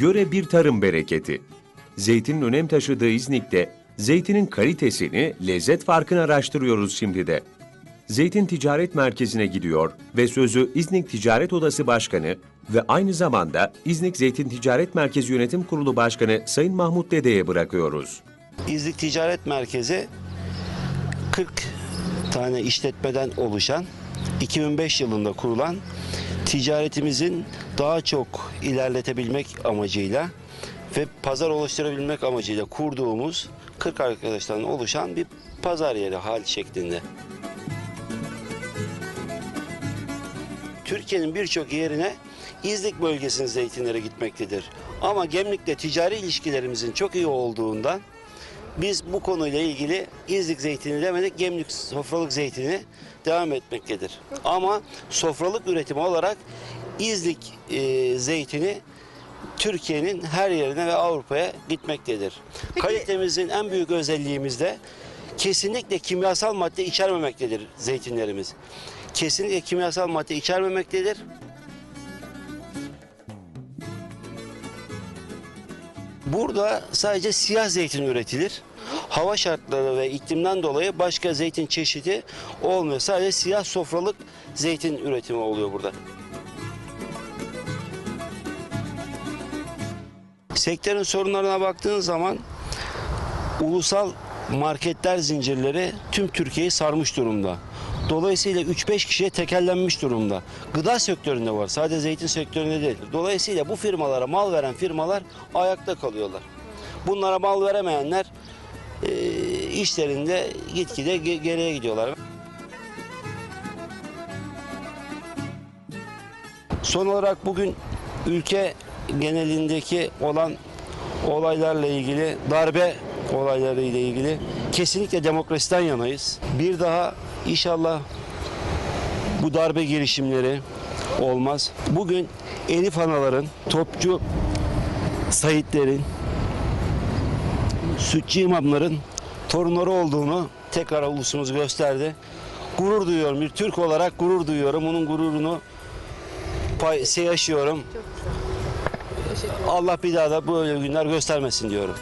Yöre bir tarım bereketi. Zeytinin önem taşıdığı İznik'te zeytinin kalitesini, lezzet farkını araştırıyoruz şimdi de. Zeytin Ticaret Merkezi'ne gidiyor ve sözü İznik Ticaret Odası Başkanı ve aynı zamanda İznik Zeytin Ticaret Merkezi Yönetim Kurulu Başkanı Sayın Mahmut Dede'ye bırakıyoruz. İznik Ticaret Merkezi 40 tane işletmeden oluşan 2005 yılında kurulan ticaretimizin daha çok ilerletebilmek amacıyla ve pazar oluşturabilmek amacıyla kurduğumuz 40 arkadaştan oluşan bir pazar yeri hal şeklinde. Türkiye'nin birçok yerine İznik bölgesinin zeytinleri gitmektedir. Ama Gemlik'te ticari ilişkilerimizin çok iyi olduğundan biz bu konuyla ilgili İznik zeytini demedik, Gemlik sofralık zeytini devam etmektedir. Ama sofralık üretimi olarak İznik e, zeytini Türkiye'nin her yerine ve Avrupa'ya gitmektedir. Kalitemizin en büyük özelliğimiz de kesinlikle kimyasal madde içermemektedir zeytinlerimiz. Kesinlikle kimyasal madde içermemektedir. Burada sadece siyah zeytin üretilir. Hava şartları ve iklimden dolayı başka zeytin çeşidi olmuyor. Sadece siyah sofralık zeytin üretimi oluyor burada. Sektörün sorunlarına baktığın zaman ulusal marketler zincirleri tüm Türkiye'yi sarmış durumda. Dolayısıyla 3-5 kişiye tekellenmiş durumda. Gıda sektöründe var. Sadece zeytin sektöründe değil. Dolayısıyla bu firmalara mal veren firmalar ayakta kalıyorlar. Bunlara mal veremeyenler e, işlerinde gitgide ge- geriye gidiyorlar. Son olarak bugün ülke genelindeki olan olaylarla ilgili, darbe olaylarıyla ilgili kesinlikle demokrasiden yanayız. Bir daha inşallah bu darbe girişimleri olmaz. Bugün Elif Anaların, topçu Saitlerin, sütçü imamların torunları olduğunu tekrar ulusumuz gösterdi. Gurur duyuyorum. Bir Türk olarak gurur duyuyorum. Onun gururunu pay, şey yaşıyorum. Allah bir daha da böyle günler göstermesin diyorum.